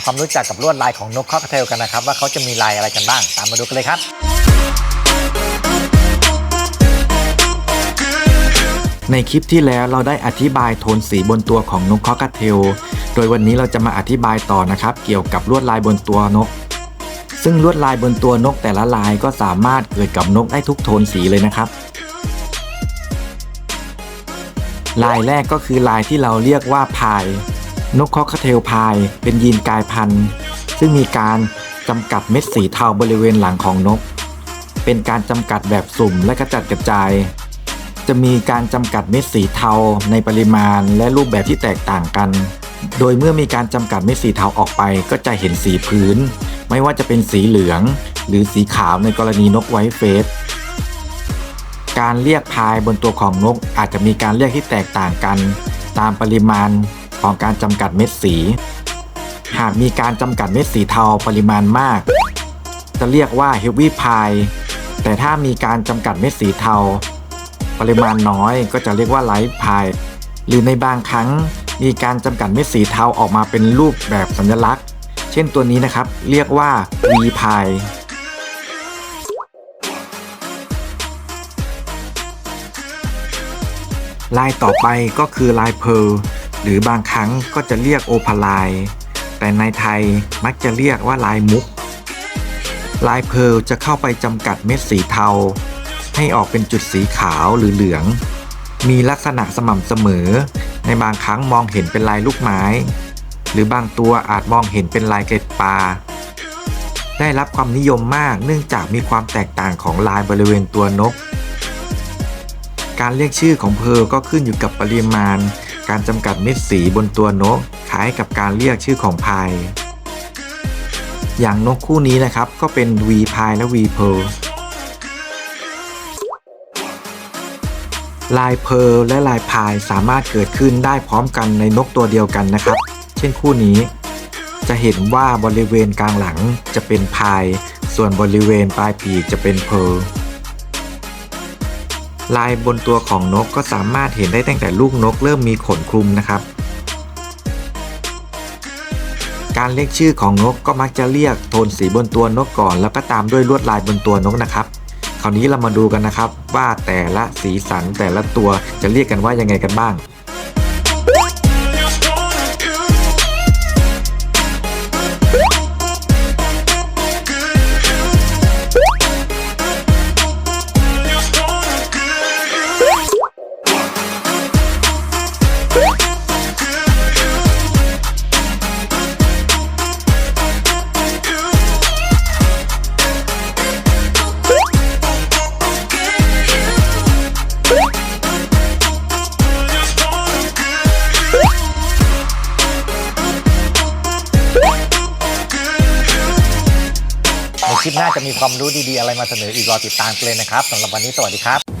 ำความรู้จักกับลวดลายของนกคอกเทลกันนะครับ ว่าเขาจะมีลายอะไรกันบ้าง ตามมาดูกันเลยครับ ในคลิปที่แล้วเราได้อธิบายโทนสีบนตัวของนกคอกเทล โดยวันนี้เราจะมาอธิบายต่อนะครับ เกี่ยวกับลวดลายบนตัวนก ซึ่งลวดลายบนตัวนกแต่ละลายก็สามารถเกิดกับนกได้ทุกโทนสีเลยนะครับลายแรกก็คือลายที่เราเรียกว่าพาย นกคอกเทลพายเป็นยีนกายพันธุ์ ซึ่งมีการจำกัดเม็ดสีเทาบริเวณหลังของนก เป็นการจำกัดแบบสุ่มและกระจัดกระจาย จะมีการจำกัดเม็ดสีเทาในปริมาณและรูปแบบที่แตกต่างกัน โดยเมื่อมีการจำกัดเม็ดสีเทาออกไปก็จะเห็นสีพื้น ไม่ว่าจะเป็นสีเหลือง หรือสีขาวในกรณีนกไวท์เฟสการเรียกพายบนตัวของนกอาจจะมีการเรียกที่แตกต่างกัน ตามปริมาณ ของการจำกัดเม็ดสี หากมีการจำกัดเม็ดสีเทาปริมาณมาก จะเรียกว่าเฮฟวี่พายแต่ถ้ามีการจำกัดเม็ดสีเทา ปริมาณน้อยก็จะเรียกว่าไลท์พายหรือในบางครั้งมีการจำกัดเม็ดสีเทาออกมาเป็นรูปแบบสัญลักษณ์ เช่นตัวนี้นะครับ เรียกว่า V พายลายต่อไปก็คือลายเพร์ล หรือบางครั้งก็จะเรียกโอพาลาย แต่ในไทยมักจะเรียกว่าลายมุก ลายเพลจะเข้าไปจำกัดเม็ดสีเทา ให้ออกเป็นจุดสีขาวหรือเหลือง มีลักษณะสม่ำเสมอ ในบางครั้งมองเห็นเป็นลายลูกไม้ หรือบางตัวอาจมองเห็นเป็นลายเกล็ดปลาได้รับความนิยมมากเนื่องจากมีความแตกต่างของลายบริเวณตัวนก การเรียกชื่อของเพลก็ขึ้นอยู่กับปริมาณ การจำกัดเม็ดสีบนตัวนกคล้ายกับการเรียกชื่อของพาย อย่างนกคู่นี้นะครับก็เป็น V พายและ V เพร์ลลายเพร์ลและลายพายสามารถเกิดขึ้นได้พร้อมกันในนกตัวเดียวกันนะครับ เช่นคู่นี้ จะเห็นว่าบริเวณกลางหลังจะเป็นพาย ส่วนบริเวณปลายปีกจะเป็นเพร์ ลายบนตัวของนกก็สามารถเห็นได้ตั้งแต่ลูกนกเริ่มมีขนคลุมนะครับ การเรียกชื่อของนกก็มักจะเรียกโทนสีบนตัวนกก่อน แล้วก็ตามด้วยลวดลายบนตัวนกนะครับ คราวนี้เรามาดูกันนะครับว่าแต่ละสีสันแต่ละตัวจะเรียกกันว่ายังไงกันบ้าง คลิปหน้าจะมีความรู้ดีๆอะไรมาเสนออีกรอติดตามกันเลยนะครับสำหรับวันนี้สวัสดีครับ